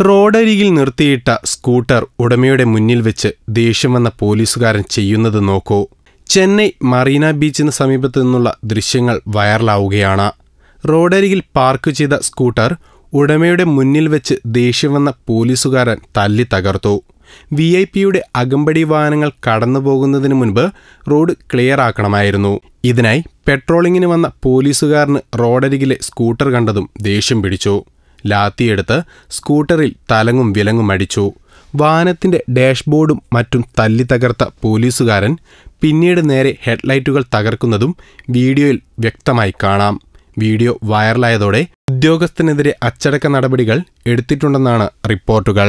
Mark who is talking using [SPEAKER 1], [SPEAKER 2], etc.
[SPEAKER 1] റോഡരികിൽ നിർത്തിയിട്ട സ്കൂട്ടർ ഉടമയുടെ മുന്നിൽ വെച്ച് ദേഷ്യം വന്ന പോലീസുകാരൻ ചെയ്യുന്നത് നോക്കൂ. ചെന്നൈ മറീന ബീച്ചിന് സമീപത്തു നിന്നുള്ള ദൃശ്യങ്ങൾ വൈറലാവുകയാണ്. റോഡരികിൽ പാർക്ക് ചെയ്ത സ്കൂട്ടർ ഉടമയുടെ മുന്നിൽ വെച്ച് ദേഷ്യം വന്ന പോലീസുകാരൻ തല്ലി തകർത്തു. വി ഐ പിയുടെ അകമ്പടി വാഹനങ്ങൾ കടന്നു പോകുന്നതിന് മുൻപ് റോഡ് ക്ലിയർ ആക്കണമായിരുന്നു ഇതിനായി പെട്രോളിങ്ങിന് വന്ന പോലീസുകാരന് റോഡരികിലെ സ്കൂട്ടർ കണ്ടതും ദേഷ്യം പിടിച്ചു. ലാത്തിയെടുത്ത് സ്കൂട്ടറിൽ തലങ്ങും വിലങ്ങും അടിച്ചു. വാഹനത്തിന്റെ ഡാഷ്ബോർഡും മറ്റും തല്ലി തകർത്ത പോലീസുകാരൻ പിന്നീട് നേരെ ഹെഡ്ലൈറ്റുകൾ തകർക്കുന്നതും വീഡിയോയിൽ വ്യക്തമായി കാണാം. വീഡിയോ വൈറലായതോടെ ഉദ്യോഗസ്ഥനെതിരെ അച്ചടക്ക നടപടികൾ എടുത്തിട്ടുണ്ടെന്നാണ് റിപ്പോർട്ടുകൾ.